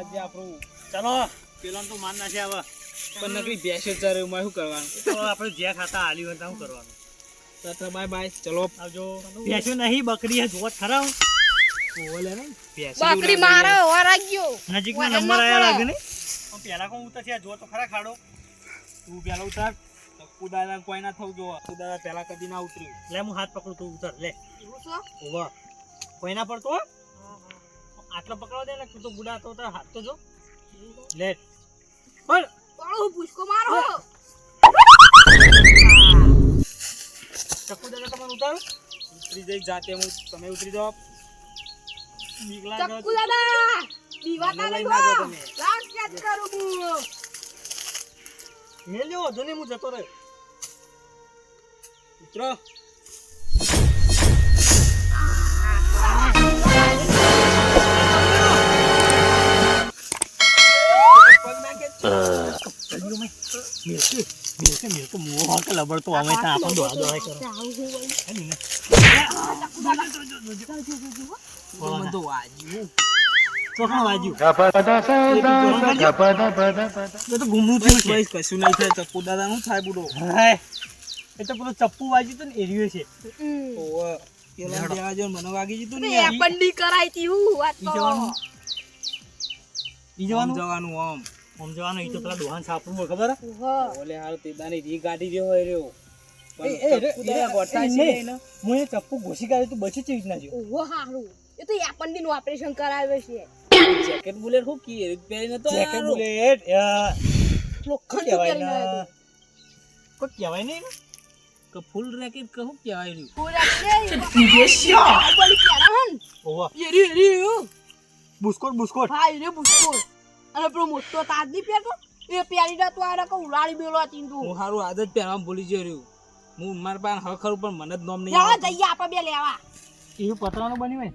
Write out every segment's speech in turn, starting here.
પેલા જે આપણું ચલો પેલા તો માન નાખે હવે. પણ નકરી બેસે ચારે એમાં શું કરવાનું? તો આપણે જે ખાતા હાલી હોય શું કરવાનું. તો બાય બાય ચલો. આવજો. બેસો નહીં બકરી હે જોત ખરા. ઓલે ને બકરી મારે વરાગ્યો નજીકના વાહન નંબર આયા લાગે ને? પેલા કોણ ઉતર છે જો તો ખરા ખાડો. તું પેલા ઉતાર. કુદાદા કોઈ ના થવું જોવા. કુદાદા પેલા કદી ના ઉતર્યું. લે હું હાથ પકડું તું ઉતર લે. એવું ઓવા કોઈ ના પડતો હો? આટલો પકડવા દે ને તું તો બુડા તો હાથ તો જો. લેટ. પણ પાળો પુષ્કો મારો. ચકુ દાદા તમને ઉતાર. ઉતરી જઈ જાતે હું. તમે ઉતરી જાઓ. બીક લાગે ચક્કુ દાદા દીવાતા લઈ નાખો તમે. લાગ કેચ કરું હું. મેલ્યો જોને હું જતો રહ્યો. ઉતરો. તો વાજ્યું તો નું ચપ્પુ એરિયો છે. પેલા દેવા જો મને વાગી જીતું ને બંડી કરાઈ તી હું વાત તો જવાનું જવાનું આમ આમ જવાનું ઈ તો પેલા દોહાન સાપરું હોય ખબર. ઓલે હાલ તેદાની રી ગાડી રહ્યો હોય રહ્યો. હું એ ચપ્પુ ઘોસી કાઢ્યું તું બચી ચીજ ના જો ઓહો હારું એ તો યાપંડી નું ઓપરેશન કરાવ્યો છે જેકેટ બુલેટ હું કી પહેરીને તો જેકેટ. બુલેટ, લોખંડ કહેવાય ને કો કહેવાય નહીં ને. કે ફૂલ રેકેટ કે કેવાય કહેવાય રહ્યું ફૂલ રેકેટ છે, બાહુબલી પહેરા હન. ઓવા. એ રી, એ રી, બુસ્કોટ બુસ્કોટ હા, રે રી બુસ્કોટ. અને પેલો મોટો તાજ નહીં પહેરતો? એ પહેરીને તો આને રકમ ઉલાળી બેલો તું. હું હારું આદત પહેરવા ભૂલી જઈ રહ્યું. હું મારા પાસે હવે ખરું પણ મને જ નોમ નહીં લેવા જઈએ આપણે બે લેવા. એવું પતરાનું બન્યું હોય?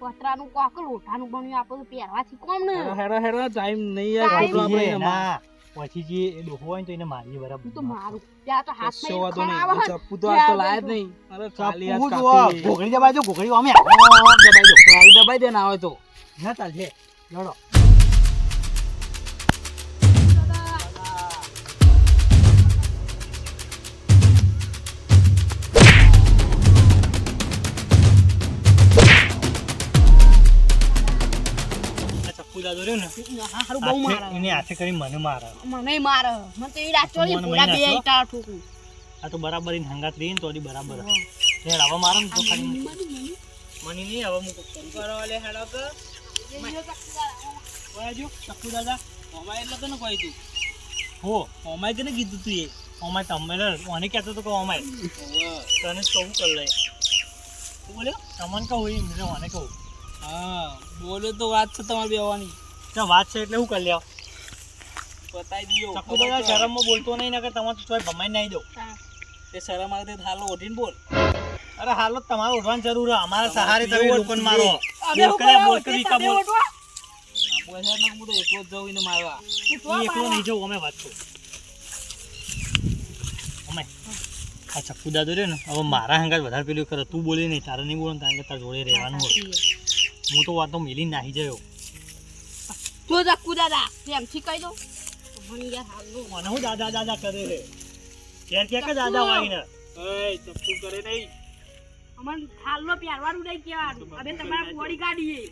પતરાનું કોક લોઠાનું બન્યું આપણે પહેરવાથી કોમ ને? હેરો હેરો હેરો ટાઈમ નહીં યાર. ખોટું આપણે ને પછી જે એ ડોહો હોય તો એને મારીએ બરાબર. તો મારું. ત્યાં તો હાથ વાંધો નહીં. ચપ્પુ તો આ તો લાય જ નહીં. અરે ખાલી આ કાપી ગોગળી દબાઈ દો ઘોઘડી અમે દબાઈ દો. મારી દબાઈ દે ના હોય તો. ના ચાલશે. લડો. ચપ્પુ ને. હારું બહુ મારે. એને હાથે કરી મને મારે. મને મારે. મને તો એ રાત ચોરી ભૂલા બે ઈટા ઠોકું. આ તો બરાબર ઇન હંગાત રહી ને તો બરાબર. હે. હવે મારે ને તો ખાલી મની નહીં હવે હું કરું કરો લે હેડો કે. વાજો ચપ્પુ દાદા ઓમાય એટલે તને કોઈ તું? હો ઓમાય કે કીધું તું એ? અમાય તમે મને કહેતો તો કે અમાય તને કહું કરી લે? બોલ્યો? તમને કહું એ મને મને કહું. હા બોલ્યો તો વાત છે તમારી બેવાની ત્યાં વાત છે એટલે હું કરી લેવા. બતાઈ દીધો ચક્કુ દાદા શરમમાં બોલતો નહીં નકર તમારે તો ચોય ભમાઈ નહીં દો તે શરમ આવે તે હાલો ઓઢીને બોલ. અરે હાલો તમારે ઓઢવાની જરૂર છે અમારા સહારે તમે કેવું મારો. અમે બોલ હું બોલ કરી, કા બોલ. બોલ ને હું તો એકલો જ જાઉં એને મારવા. હું એકલો નહીં જાઉં અમે વાત કરું. અમે. આ ચક્કુ દાદો રે ને હવે મારા હંગાત વધારે પેલું કરે તું બોલી નહીં તારે નહીં બોલો કારણ કે તારા જોડે રહેવાનું હોય. હું તો વાતો મિલી નાહી ગયો જો ચક્કુ દાદા પ્રેમથી કહી દો મને યાર હાલનું મને હું દાદા દાદા કરે રે કેર કે કે દાદા વાળીને એ ચપ્પુ કરે નહીં. અમને હાલનો પહેરવાનું નહીં કહેવાનું. હવે તમારા બોડી કાઢીએ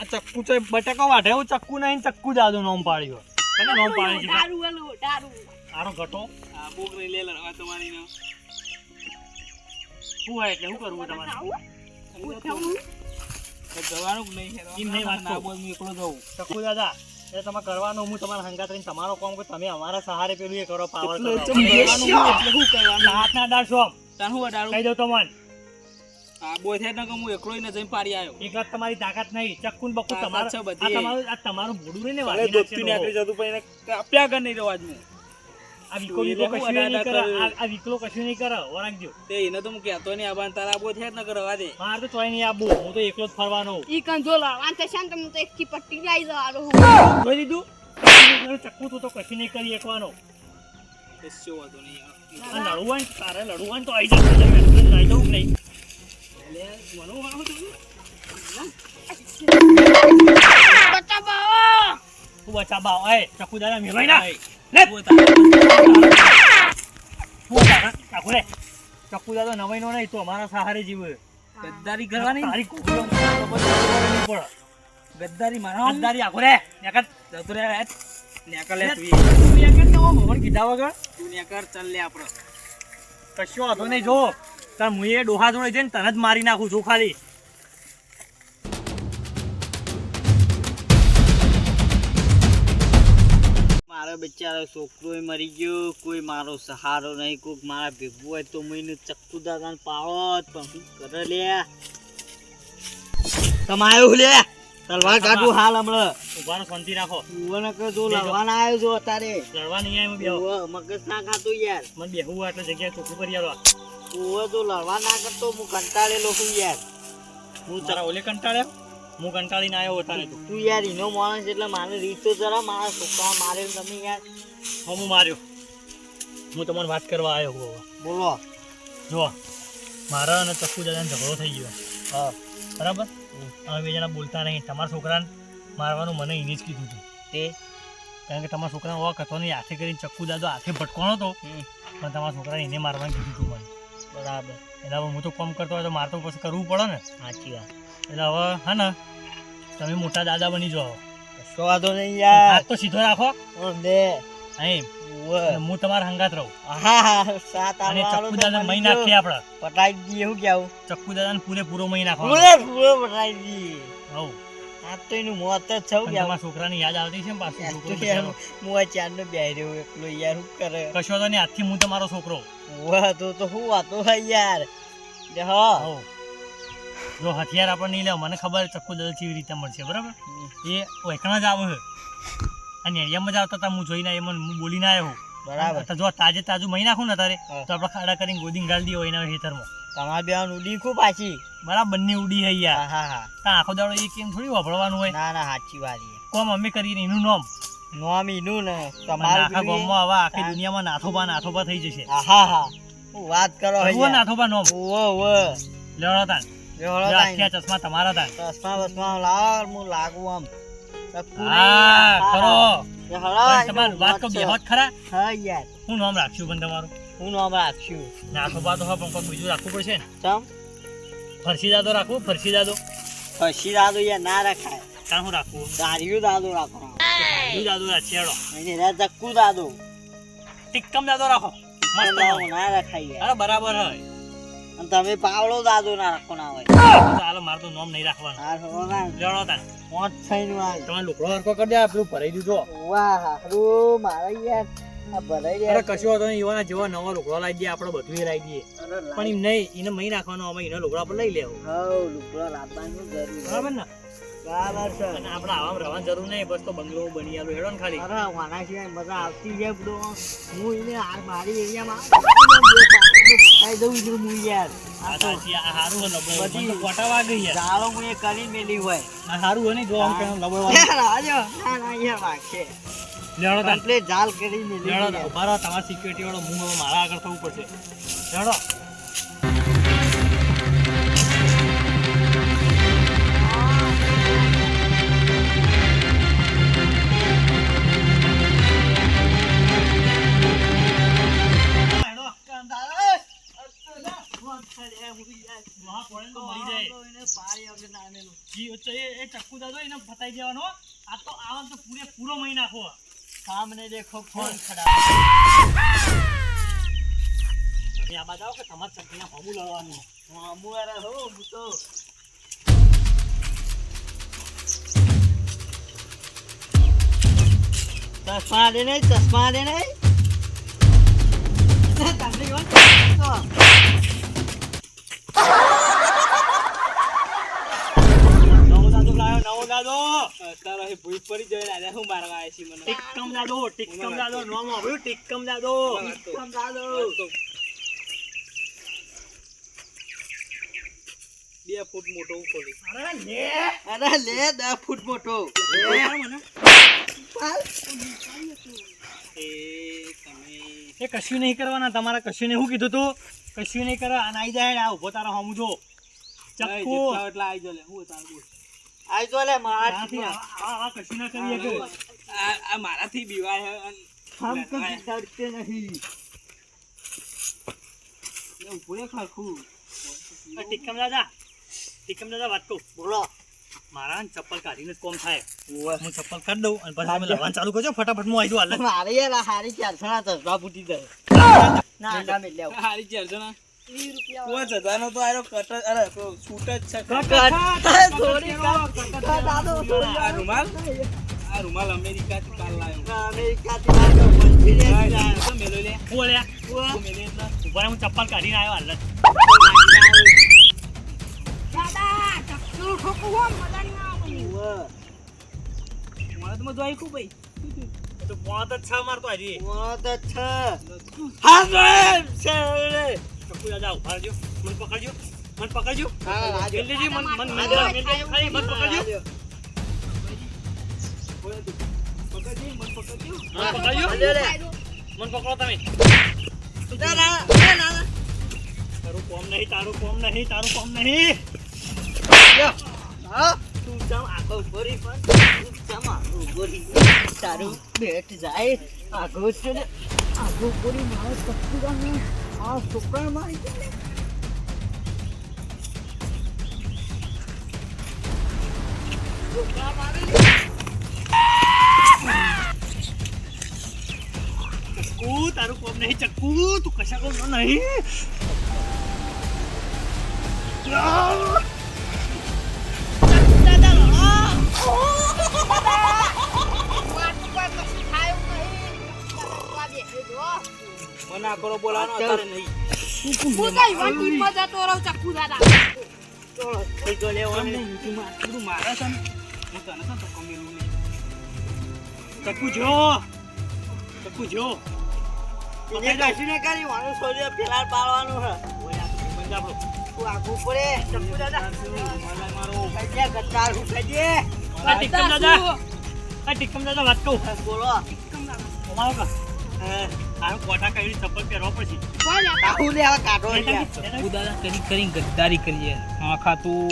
આ ચક્કુ તો બટાકા વાઢે હું ચક્કુ નહીં ચક્કુ દાદુ નોમ પાડ્યો કને નોમ પાડે છે દારૂ વાલો દારૂ. આનો ઘટો? આ બોક નહીં લે લડવા તમારી ને. શું હોય એટલે શું કરવું તમારે? જવાનું નહીં નહીં વાત ના બોલ હું એકલો જઉં ચક્કુ દાદા એ તમે કરવાનું હું તમારા હંગાત રહીને તમારો કામ કે તમે અમારા સહારે પેલું એ કરો પાવર કરો. ચમ હું શું કરવાનું? હાથ ના દાડશો આમ. હું અડાડું? કહી દઉં તમને આ બોય થાય ને કે હું એકલો ને જઈને પાડી આવ્યો. એકલા તમારી તાકાત નહીં. ચક્કુ બક્કુ તમારું છે આ બધી. તમારું આ તમારું ભૂડું નહીં ને ભલે દોસ્તી નીકળી જતું પણ એને કાપ્યા કર નહીં રહેવા હું આ વિકલો વિકલો કશું નહીં કરે આ- આ વિકલો કશું નહીં કરે ઓળખજો તે એને તો હું કહેતો નહીં આબાન તારા થાય જ ન કરવા દે મારે તો ચોય નહીં આપવું હું તો એકલો જ ફરવાનો ઈ કંજો લડવાન તો શાંત હું તો એક કી પટ્ટી લઈ જવાનો હું. જોઈ લીધું ચક્કુ તું તો કશું નહીં કરી એકવાનો. કશો વાંધો નહીં આ લડવું તારે લડવું હોય ને તો જવું આવી જવું નહીં. બટા બાવા. તું બચા બા ઓય ચક્કુ દાદા મેળવાય ના. લે! તું તું રે. ચક્કુ દાદા નવાઈ નો નહીં તો અમારા સહારે જીવ. ગદ્દારી કરવાની? તારી નહીં પડે. ગદ્દારી મારા? ગદ્દારી આખો રે. નેકર. જતો રે. નેકર લે તું નેકર કેવો મોહન કીધા વગર. તું નેકર, ચાલ લે આપણો. કશો વાંધો નહીં જો. તાર મુએ ડોહા જોડે જઈને તને જ મારી નાખું છું ખાલી. મારો બિચારો છોકરો મરી ગયો કોઈ મારો સહારો નહીં કોઈક મારા ભેગું હોય તો મહિને ચક્કુ દાદાને પાડો પણ શું કરે લે? તમાયો લે? તલવાર કાઢું હાલ હમણાં. ઉભાનો શાંતિ રાખો. ઉભાનો કે જો. લડવાના આવ્યો છો અત્યારે. લડવા નહીં આવ્યો બેહો મગજ ના ખાતો યાર. મને બેહું આટલે જગ્યા જગ્યાએ ચોખ્ખું કરી આલો. ઉવ્વ જો લડવા ના કરતો હું કંટાળેલો છું યાર. હું તારા ઓલે કંટાળ્યા? હું કંટાળીને આવ્યો વધારે તું. તું યાર એનો માણસ એટલે મારે રીત તો જરા મારા છોકરા મારે તમે યાર. હું હું માર્યો. હું તમને વાત કરવા આવ્યો હવે. બોલો. જો મારા અને ચક્કુ દાદાને ઝઘડો થઈ ગયો. હા. બરાબર? અમે બે જણા બોલતા નહીં. તમારા છોકરાને મારવાનું મને એને જ કીધું હતું. તે કારણ કે તમારા છોકરાને હોવા નહીં. હાથે કરીને ચક્કુ દાદો હાથે ભટકોણો હતો. પણ તમારા છોકરાને એને મારવાનું કીધું હતું મને. બરાબર. એના પર હું તો કોમ કરતો હોય તો મારે તો પછી કરવું પડે ને. સાચી વાત. એટલે હવે હા ને તમે મોટા દાદા બની જાઓ. કશો વાંધો નહીં યાર. હાથ તો સીધો રાખો. દે અહીં. હું તમારા હંગાત રહું. હા હા સાત અને ચક્કુ દાદા મહી નાખી. આપણે પટાઈ દઈએ હું કેવું ચક્કુ દાદાને પૂરેપૂરો મહી નાખો પૂરે પૂરો પટાઈ દી હવ. આ તો એનું મોત જ છવ ગયા મારા છોકરાની યાદ આવતી છે ને પાછું છોકરો. હું આ ચારનો બેહી રહ્યો એકલો યાર શું કરે? કશો તો નહીં આજથી હું તમારો છોકરો. વાહ તો તો હું વાતો યાર. હા. જો હથિયાર આપણને નહીં લેવા મને ખબર ચક્કુ દલ કેવી રીતે મળશે બરાબર? એ વૈકણા જ આવે છે. અને એરિયામાં જ આવતા હતા હું જોઈને એમાં હું બોલીને આવ્યો બરાબર. તો જો તાજે તાજું મહી નાખું ને તારે. તો આપણે ખાડા કરીને ગોદીને ગાળી દઈએ એના હેતરમાં તમારે બેન ઉડી ખૂબ પાછી બરાબર બંને ઉડી હા યાર. હા હા આખો દાડો એ કેમ થોડી વાપરવાનું હોય. ના ના સાચી વાત કોમ અમે કરીને એનું નોમ. નોમ ઈનું ને તમારા આખા એ- ગામમાં હવે આખી દુનિયામાં નાથોબા નાથોબા થઈ જશે. હા હા વાત કરો. નાથોબા નોમ. ઓ ઓવો લેવડો ચશ્મા તમારા ચશ્મા બસમા લાવ હું લાગુ આમ. હા ખરો. તમારી વાત તો બેહોત ખરા? હા યાર. શું નામ રાખ્યું પણ તમારું? હું નામ રાખ્યું. નાખો તો હા પણ કોઈ બીજું રાખવું પડશે ને? ચમ? ફરસી દાદો રાખવું ફરસી દાદો? ફરસી દાદો યાર ના રખાય. તાણ શું રાખવું? દારિયું દાદો રાખો. દારિયું દાદો રાખીએ હેડો એને રા ચક્કુ દાદો. ટિક્કમ દાદો રાખો. મસ્ત ના રખાય યાર. અરે બરાબર હોય. અને તમે પાવડો દાદો ના રાખો ના હોય ચાલો મારે તો નોમ નહીં રાખવાનું. હા હળો ના લેવડો તાણ મોત થઈને આય તમે લુકડો હરકો કરી દે પેલું ભરાઈ દીધો વાહ હારું મારા યાર. અરે કશું નહીં એવાના જેવા નવા લુકડો લાવી દઈએ આપણે બધું લાવી દઈએ. પણ એમ નહીં એને મહી નાખવાનો અમે એનો લુકડો પર લઈ લેવું. હવ લુગડો લાવવાનું જરૂર બરાબર ને? બરાબર છે. અને આપણે આવા રહેવાની જરૂર નહીં બસ તો બંગલો બની આલું હેડો ને ખાલી. અરે વાના સિવાય મજા આવતી છે બધો હું એને આ મારી એરિયામાં બતાવી દઉં છું હું યાર આગળ થવું પડશે. ચક્કુ દાદો એને ફતાઈ દેવાનો આ તો આવા તો પૂરે પૂરો મહી નાખો સામને દેખો ફોન ખડા તમે આ બાજુ આવો કે તમારે ચક્કીના હોમું લડવાનું હું અમુવારે હો હું તો ચશ્મા દે નહીં. ચશ્મા દે નહીં તમને તારો એ ભૂઈ પડી જાય ને આજે મારવા આવ્યા છે મને? ટિક્કમ દાદો ટિક્કમ દાદો નામ આવ્યું ટિક્કમ દાદો. ચમ દાદો. બે ફૂટ મોટો ઉખોડી અરે લે. અરે લે દસ ફૂટ મોટો. એ કશું નહીં કરવાના તમારે કશું નહીં. શું કીધું તું કશું નહીં કરવા અને આઈ જાય આ ઊભો તારા હમું જો. ચક્કુ એટલે એટલા આવી જાય હું તારું બોલ. આઈ જો લે મારા આ કશું ના કે મારાથી બીવાય હે અન હમ કભી ડરતે નહીં. એ ઊભો રે ટીકમ દાદા ટીકમ દાદા વાત કહું. બોલો. મારા ચપ્પલ કાઢીને કોમ થાય. હું ચપ્પલ કાઢી દઉં અને પછી તમે લવાનું ચાલુ કરજો ફટાફટ હું આવી જાઉં હાલ. મારે યાર આ હારી ચારસો ના ચશ્મા ફૂટી જાય. ના ના મેં લેવું. હારી ચાલશે ને પાંચ હજારનો તો આરો કટ અરે પેલો છૂટ જ છે. થોડી દાદો આ રૂમાલ? આ રૂમાલ અમેરિકાથી કાલ લાવ્યો અમેરિકાથી લાવ્યો મંદિરે જ મેલો લે? બોલ્યા મેલે ઊભા હું ચપ્પલ કાઢીને આવ્યો હાલ દાદા ચક્કર ઠોકવું હોય મજા નહીં આવે. મને તો મજા આવી ખૂબ ભાઈ? તો પોત જ છે મારતો હજી. મોત છ. હા ચક્કુ દાદા ઊભા રહેજો. મને પકડજો. મને પકડજો. રાજુ. મન મન મન ખાલી મન પકડજો. પકડજી મને પકડજો. મન પકડજો મન પકડો તમે. તારું કોમ નહીં તારું કોમ નહીં તારું કોમ નહીં. તું ચમ આખો ઊભો રહી પણ. તું ચમ આગળ ઊભો તારું બેટ જાય આગળ છે ને. ઊભો રહી મારો સસુરાને આ છોકરાને મારી દે. ચક્કુ તારું કોમ નહીં ચક્કુ તું કશા કોમ નહીં. મને કરો અત્યારે નહીં. હું તો ઈવન ટીમમાં જતો રહું ચક્કુ દાદા. ચોળો, થઈ ગયો લેવાનો. તમને ઊંચું મારે છે ને હું તને તો કમેલું નહીં. ચક્કુ જો. ચક્કુ જો. એને કશું ને. કરી પાડવાનું હે તો આગળ પડે. ચપ્પુ દાદા. મારો કઈ દે ગટ્ટાર હું કઈ દે? આ ટીકમ દાદા. આ ટીકમ દાદા વાત કહું? બોલો. અમારો કા? હા. ચપ્પલ પહેરવા પડશે? લે આ કાઢો યાર કરી કરી ગદ્દારી કરીએ. આખા તું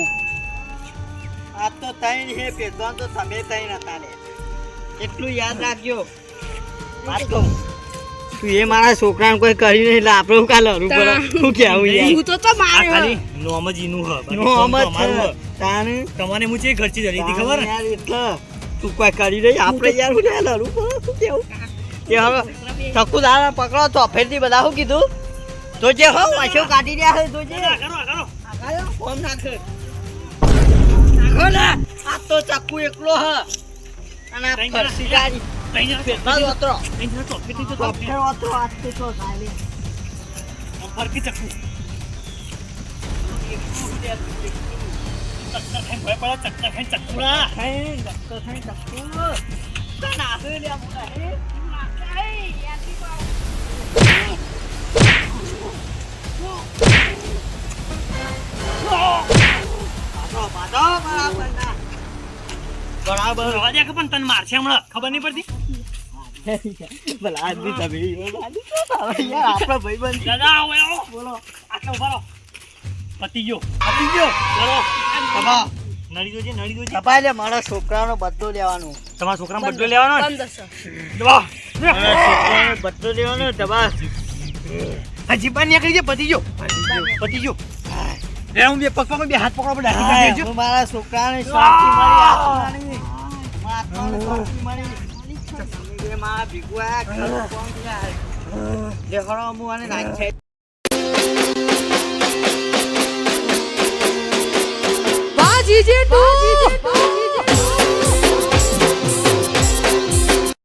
આ તો તૈન હે પેદવાન તો તમે તૈન હતા લે એટલું યાદ રાખજો. વાત કહું તું એ મારા છોકરાને કોઈ કરી નહીં એટલે આપણે કાલ હરું પડે? શું કહેવું યાર? હું તો તો આ માર્યો ખાલી નોમ જ હ. તાને તમને હું. ખર્ચી જલી હતી ખબર? યાર એટલે તું કોઈ કરી નહીં. આપણે યાર હું યાર હરું પડે? શું કેવું? કે હવે ચક્કુ દાડા પકડો તો ફેરથી બધા શું કીધું? તો જે હો પાછો કાઢી રહ્યા છે તો જે ફોન નાખે. નાખો ને. આ તો ચક્કુ એકલો હ. અને આ ફરસી ગાડી ફરકી ચક્કુ ચક્કર ખાઈને ભય પડે ચક્કર ખાઈ ખાઈ ચક્કુ નાખે લે આવું. બરાબર. દે કે પણ તને મારશે હમણાં. ખબર નહીં પડતી? ભલા આદમી તમે યાર આપણા ભાઈબંધ દાદા આવો આવો. બોલો. આટલો ઊભા પતી ગયો. પતી ગયો. નડી જોજે નડી જોજે કપા લે મારા છોકરાનો બદલો લેવાનો. તમારા છોકરાને બદલો લેવાનો. દવા. છોકરાનો બદલો લેવાનો દબા આ જીબાન નીકળી જાય પતી ગયો પતી ગયો રે હું બે પગ બે હાથ પકડો પડે હું મારા છોકરાને શાંતિ મળી મારા શાંતિ મળી મારા ભેગું કોણ ગયા? લે હળો, હું આને નાખી 姐姐，多谢。